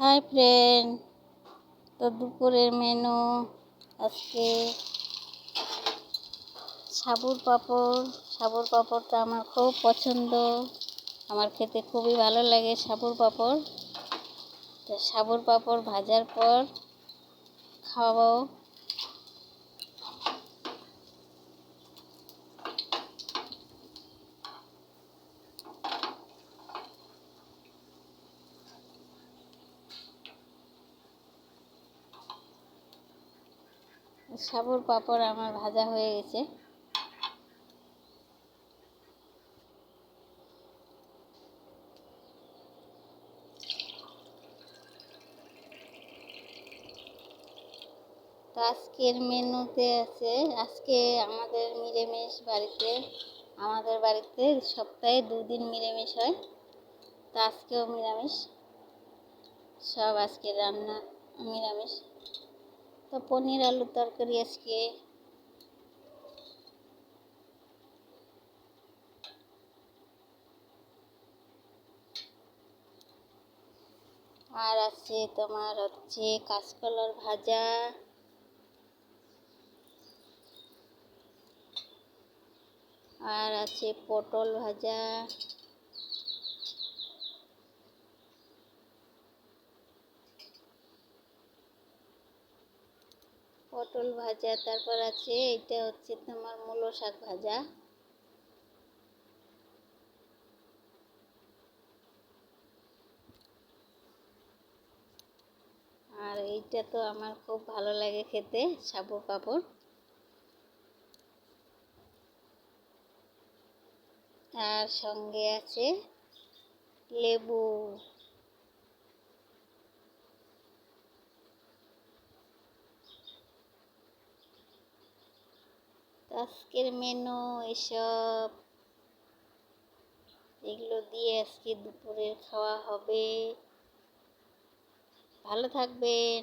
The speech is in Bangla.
হাই ফ্রেন্ড তো দুপুরের মেনু আজকে সাবুর পাঁপড়। সাবুর পাঁপড়টা আমার খুব পছন্দ। আমার খেতে খুবই ভালো লাগে সাবুর পাঁপড়। তো সাবুর পাঁপড় ভাজার পর খাওয়াবো। সাবুর পাপড় আমার ভাজা হয়ে গেছে। তো আজকের মেনুতে আছে, আজকে আমাদের নিরামিষ বাড়িতে, আমাদের বাড়িতে সপ্তাহে দুদিন নিরামিষ হয়। তো আজকেও নিরামিষ। সব আজকে রান্না নিরামিষ। তো পনির আলুর তরকারি আজকে। আর আছে তোমার হচ্ছে কাঁচকলার ভাজা। আর আছে পটল ভাজা। পটল ভাজা, তারপর আছে এটা হচ্ছে তোমার মূলো শাক ভাজা। আর এইটা তো আমার খুব ভালো লাগে খেতে, সাবু পাঁপড় আর সঙ্গে আছে লেবু। আজকের মেনু এসব। এগুলো দিয়ে আজকে দুপুরের খাওয়া হবে। ভালো থাকবেন।